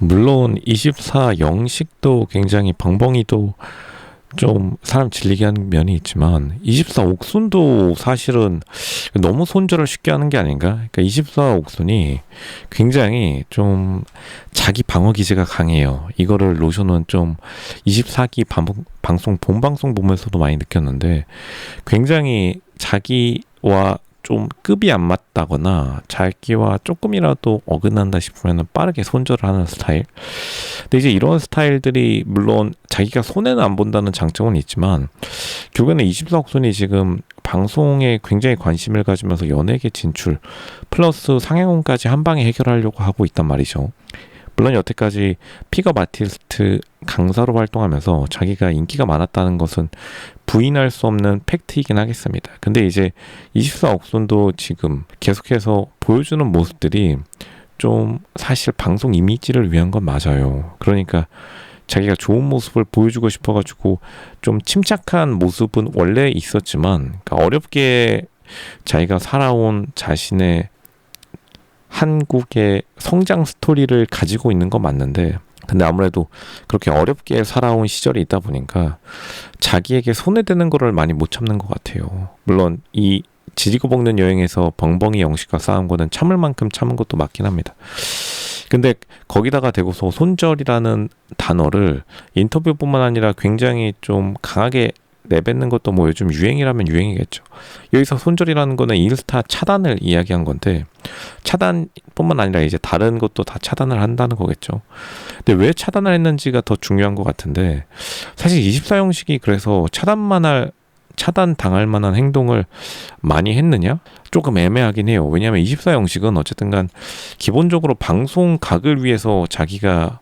물론 24 영식도 굉장히 벙벙이도 좀 사람 질리게 하는 면이 있지만 24 옥순도 사실은 너무 손절을 쉽게 하는 게 아닌가? 그러니까 24 옥순이 굉장히 좀 자기 방어 기제가 강해요. 이거를 로션은 좀 24기 방송 본 방송 보면서도 많이 느꼈는데 굉장히 자기와 좀 급이 안 맞다거나 자기와 조금이라도 어긋난다 싶으면 빠르게 손절을 하는 스타일. 근데 이제 이런 스타일들이 물론 자기가 손해는 안 본다는 장점은 있지만 결국에는 24옥순이 지금 방송에 굉장히 관심을 가지면서 연예계 진출 플러스 상영원까지 한 방에 해결하려고 하고 있단 말이죠. 물론 여태까지 픽업 아티스트 강사로 활동하면서 자기가 인기가 많았다는 것은 부인할 수 없는 팩트이긴 하겠습니다. 근데 이제 24옥순도 지금 계속해서 보여주는 모습들이 좀 사실 방송 이미지를 위한 건 맞아요. 그러니까 자기가 좋은 모습을 보여주고 싶어가지고 좀 침착한 모습은 원래 있었지만 그러니까 어렵게 자기가 살아온 자신의 한국의 성장 스토리를 가지고 있는 건 맞는데 근데 아무래도 그렇게 어렵게 살아온 시절이 있다 보니까 자기에게 손해되는 거를 많이 못 참는 것 같아요. 물론 이 지지고 볶는 여행에서 벙벙이 영식과 싸운 거는 참을 만큼 참은 것도 맞긴 합니다. 근데 거기다가 대고서 손절이라는 단어를 인터뷰뿐만 아니라 굉장히 좀 강하게 내뱉는 것도 뭐 요즘 유행이라면 유행이겠죠. 여기서 손절이라는 거는 인스타 차단을 이야기한 건데 차단뿐만 아니라 이제 다른 것도 다 차단을 한다는 거겠죠. 근데 왜 차단을 했는지가 더 중요한 것 같은데 사실 24형식이 그래서 차단만 할 차단 당할 만한 행동을 많이 했느냐? 조금 애매하긴 해요. 왜냐하면 24형식은 어쨌든 간 기본적으로 방송 각을 위해서 자기가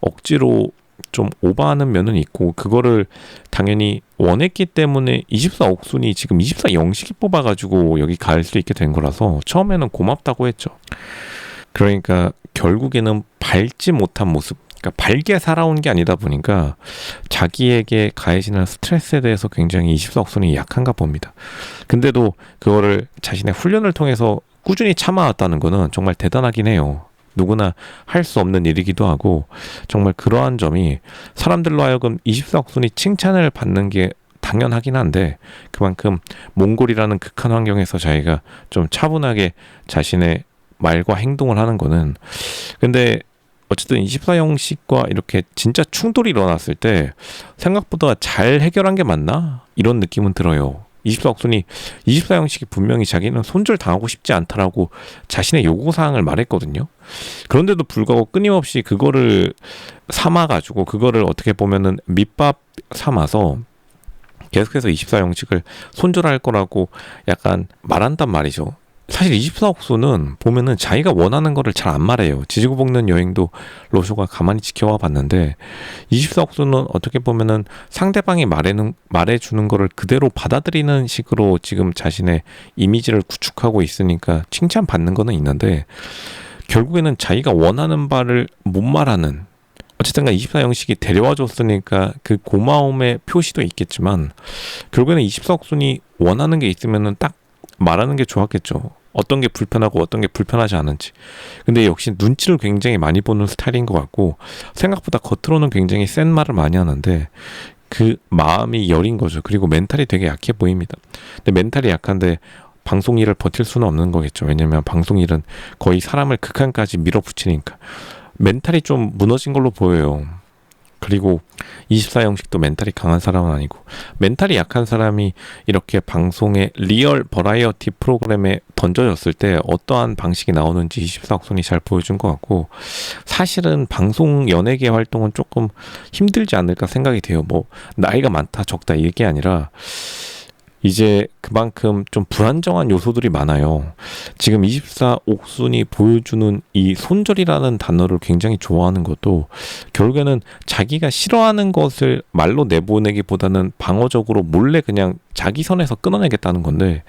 억지로 좀 오버하는 면은 있고 그거를 당연히 원했기 때문에 24 옥순이 지금 24 영식이 뽑아가지고 여기 갈 수 있게 된 거라서 처음에는 고맙다고 했죠. 그러니까 결국에는 밟지 못한 모습 그러니까 발게 살아온 게 아니다 보니까 자기에게 가해지는 스트레스에 대해서 굉장히 24옥순이 약한가 봅니다. 근데도 그거를 자신의 훈련을 통해서 꾸준히 참아왔다는 거는 정말 대단하긴 해요. 누구나 할 수 없는 일이기도 하고 정말 그러한 점이 사람들로 하여금 24옥순이 칭찬을 받는 게 당연하긴 한데 그만큼 몽골이라는 극한 환경에서 자기가 좀 차분하게 자신의 말과 행동을 하는 거는 근데 어쨌든 24형식과 이렇게 진짜 충돌이 일어났을 때 생각보다 잘 해결한 게 맞나? 이런 느낌은 들어요. 24억순이 24형식이 분명히 자기는 손절 당하고 싶지 않다라고 자신의 요구사항을 말했거든요. 그런데도 불구하고 끊임없이 그거를 삼아가지고 그거를 어떻게 보면은 밑밥 삼아서 계속해서 24형식을 손절할 거라고 약간 말한단 말이죠. 사실 24억 수는 보면은 자기가 원하는 거를 잘 안 말해요. 지지고 볶는 여행도 로쇼가 가만히 지켜와 봤는데 24억 수는 어떻게 보면은 상대방이 말해는 말해주는 거를 그대로 받아들이는 식으로 지금 자신의 이미지를 구축하고 있으니까 칭찬 받는 거는 있는데 결국에는 자기가 원하는 바를 못 말하는 어쨌든간 24형식이 데려와 줬으니까 그 고마움의 표시도 있겠지만 결국에는 24억 순이 원하는 게 있으면은 딱 말하는 게 좋았겠죠. 어떤 게 불편하고 어떤 게 불편하지 않은지. 근데 역시 눈치를 굉장히 많이 보는 스타일인 것 같고 생각보다 겉으로는 굉장히 센 말을 많이 하는데 그 마음이 여린 거죠. 그리고 멘탈이 되게 약해 보입니다. 근데 멘탈이 약한데 방송 일을 버틸 수는 없는 거겠죠. 왜냐면 방송 일은 거의 사람을 극한까지 밀어붙이니까 멘탈이 좀 무너진 걸로 보여요. 그리고 24형식도 멘탈이 강한 사람은 아니고 멘탈이 약한 사람이 이렇게 방송에 리얼 버라이어티 프로그램에 던져졌을 때 어떠한 방식이 나오는지 24학손이 잘 보여준 것 같고 사실은 방송 연예계 활동은 조금 힘들지 않을까 생각이 돼요. 뭐 나이가 많다 적다 이게 아니라 이제 그만큼 좀 불안정한 요소들이 많아요. 지금 24 옥순이 보여주는 이 손절이라는 단어를 굉장히 좋아하는 것도 결국에는 자기가 싫어하는 것을 말로 내보내기보다는 방어적으로 몰래 그냥 자기 선에서 끊어내겠다는 건데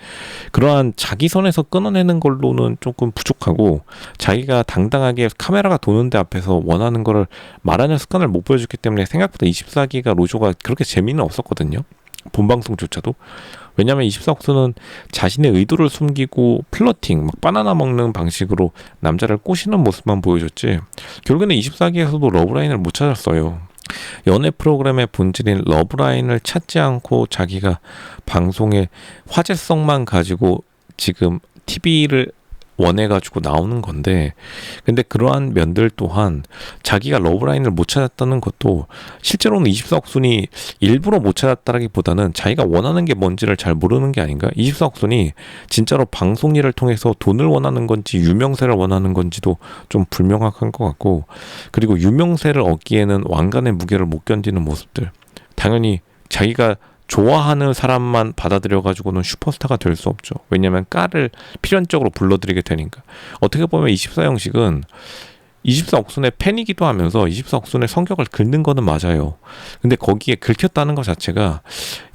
그러한 자기 선에서 끊어내는 걸로는 조금 부족하고 자기가 당당하게 카메라가 도는데 앞에서 원하는 거를 말하는 습관을 못 보여줬기 때문에 생각보다 24기가 로조가 그렇게 재미는 없었거든요. 본방송조차도 왜냐하면 24옥수는 자신의 의도를 숨기고 플러팅, 막 바나나 먹는 방식으로 남자를 꼬시는 모습만 보여줬지 결국에는 24기에서도 러브라인을 못 찾았어요. 연애 프로그램의 본질인 러브라인을 찾지 않고 자기가 방송의 화제성만 가지고 지금 TV를 원해가지고 나오는 건데 근데 그러한 면들 또한 자기가 러브라인을 못 찾았다는 것도 실제로는 24억 순이 일부러 못 찾았다라기보다는 자기가 원하는 게 뭔지를 잘 모르는 게 아닌가? 24억 순이 진짜로 방송 일을 통해서 돈을 원하는 건지 유명세를 원하는 건지도 좀 불명확한 것 같고 그리고 유명세를 얻기에는 왕관의 무게를 못 견디는 모습들. 당연히 자기가 좋아하는 사람만 받아들여 가지고는 슈퍼스타가 될 수 없죠. 왜냐하면 까를 필연적으로 불러들이게 되니까. 어떻게 보면 24 형식은 24 옥순의 팬이기도 하면서 24 옥순의 성격을 긁는 거는 맞아요. 근데 거기에 긁혔다는 것 자체가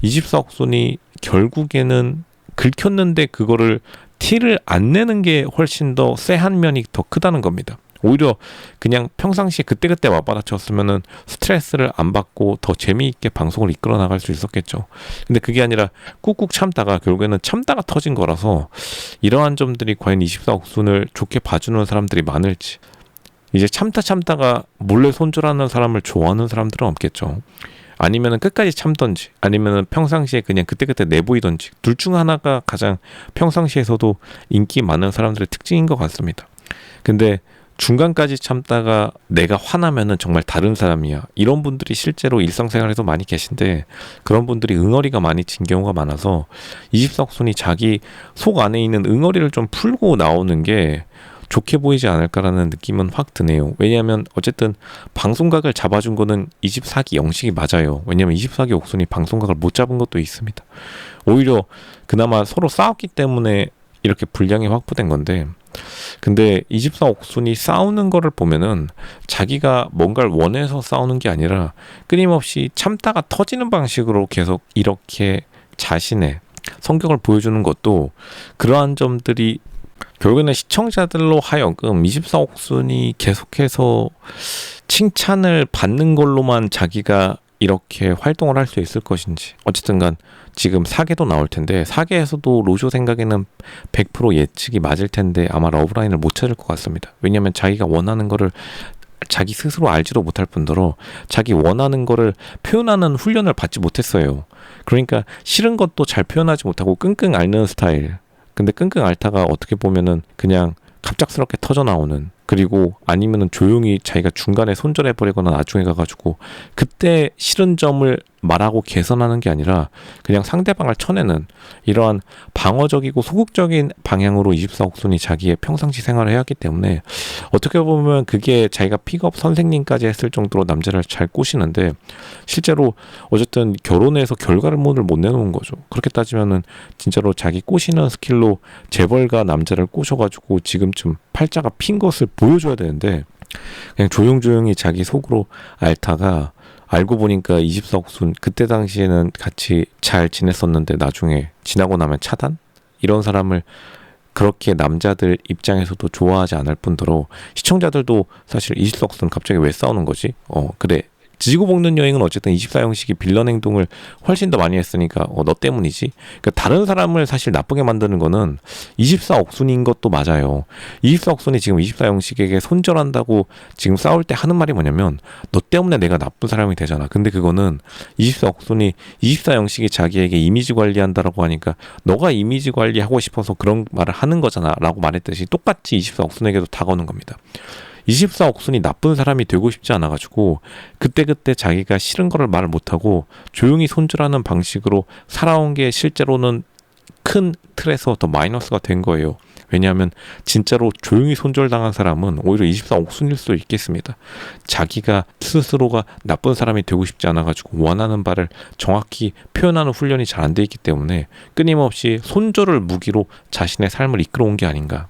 24 옥순이 결국에는 긁혔는데 그거를 티를 안 내는 게 훨씬 더 쎄한 면이 더 크다는 겁니다. 오히려 그냥 평상시에 그때그때 맞받아쳤으면은 스트레스를 안 받고 더 재미있게 방송을 이끌어 나갈 수 있었겠죠. 근데 그게 아니라 꾹꾹 참다가 결국에는 참다가 터진 거라서 이러한 점들이 과연 24옥순을 좋게 봐주는 사람들이 많을지 이제 참다 참다가 몰래 손절하는 사람을 좋아하는 사람들은 없겠죠. 아니면은 끝까지 참던지 아니면은 평상시에 그냥 그때그때 내보이던지 둘 중 하나가 가장 평상시에서도 인기 많은 사람들의 특징인 것 같습니다. 근데 중간까지 참다가 내가 화나면은 정말 다른 사람이야. 이런 분들이 실제로 일상생활에도 많이 계신데 그런 분들이 응어리가 많이 진 경우가 많아서 이십석순이 자기 속 안에 있는 응어리를 좀 풀고 나오는 게 좋게 보이지 않을까라는 느낌은 확 드네요. 왜냐하면 어쨌든 방송각을 잡아준 거는 24기 영식이 맞아요. 왜냐하면 24기 옥순이 방송각을 못 잡은 것도 있습니다. 오히려 그나마 서로 싸웠기 때문에 이렇게 분량이 확보된 건데 근데 24옥순이 싸우는 거를 보면은 자기가 뭔가를 원해서 싸우는 게 아니라 끊임없이 참다가 터지는 방식으로 계속 이렇게 자신의 성격을 보여주는 것도 그러한 점들이 결국에는 시청자들로 하여금 24옥순이 계속해서 칭찬을 받는 걸로만 자기가 이렇게 활동을 할 수 있을 것인지 어쨌든 간 지금 사계도 나올 텐데 사계에서도 로쇼 생각에는 100% 예측이 맞을 텐데 아마 러브라인을 못 찾을 것 같습니다. 왜냐하면 자기가 원하는 거를 자기 스스로 알지도 못할 뿐더러 자기 원하는 거를 표현하는 훈련을 받지 못했어요. 그러니까 싫은 것도 잘 표현하지 못하고 끙끙 앓는 스타일. 근데 끙끙 앓다가 어떻게 보면은 그냥 갑작스럽게 터져 나오는 그리고 아니면은 조용히 자기가 중간에 손절해 버리거나 나중에 가가지고 그때 싫은 점을 말하고 개선하는 게 아니라 그냥 상대방을 쳐내는 이러한 방어적이고 소극적인 방향으로 24옥순이 자기의 평상시 생활을 해왔기 때문에 어떻게 보면 그게 자기가 픽업 선생님까지 했을 정도로 남자를 잘 꼬시는데 실제로 어쨌든 결혼해서 결과물을 못 내놓은 거죠. 그렇게 따지면은 진짜로 자기 꼬시는 스킬로 재벌가 남자를 꼬셔가지고 지금쯤 팔자가 핀 것을 보여줘야 되는데 그냥 조용조용히 자기 속으로 앓다가 알고 보니까 24억 순 그때 당시에는 같이 잘 지냈었는데 나중에 지나고 나면 차단 이런 사람을 그렇게 남자들 입장에서도 좋아하지 않을 뿐더러 시청자들도 사실 20석 순 갑자기 왜 싸우는 거지? 어 그래 지고 볶는 여행은 어쨌든 24형식이 빌런 행동을 훨씬 더 많이 했으니까 어, 너 때문이지. 그러니까 다른 사람을 사실 나쁘게 만드는 거는 24억순인 것도 맞아요. 24억순이 지금 24형식에게 손절한다고 지금 싸울 때 하는 말이 뭐냐면 너 때문에 내가 나쁜 사람이 되잖아. 근데 그거는 24억순이 24형식이 자기에게 이미지 관리한다라고 하니까 너가 이미지 관리하고 싶어서 그런 말을 하는 거잖아 라고 말했듯이 똑같이 24억순에게도 다가오는 겁니다. 24억 순이 나쁜 사람이 되고 싶지 않아가지고 그때그때 자기가 싫은 거를 말을 못하고 조용히 손절하는 방식으로 살아온 게 실제로는 큰 틀에서 더 마이너스가 된 거예요. 왜냐하면 진짜로 조용히 손절당한 사람은 오히려 24억 순일 수도 있겠습니다. 자기가 스스로가 나쁜 사람이 되고 싶지 않아가지고 원하는 바를 정확히 표현하는 훈련이 잘 안 돼 있기 때문에 끊임없이 손절을 무기로 자신의 삶을 이끌어온 게 아닌가.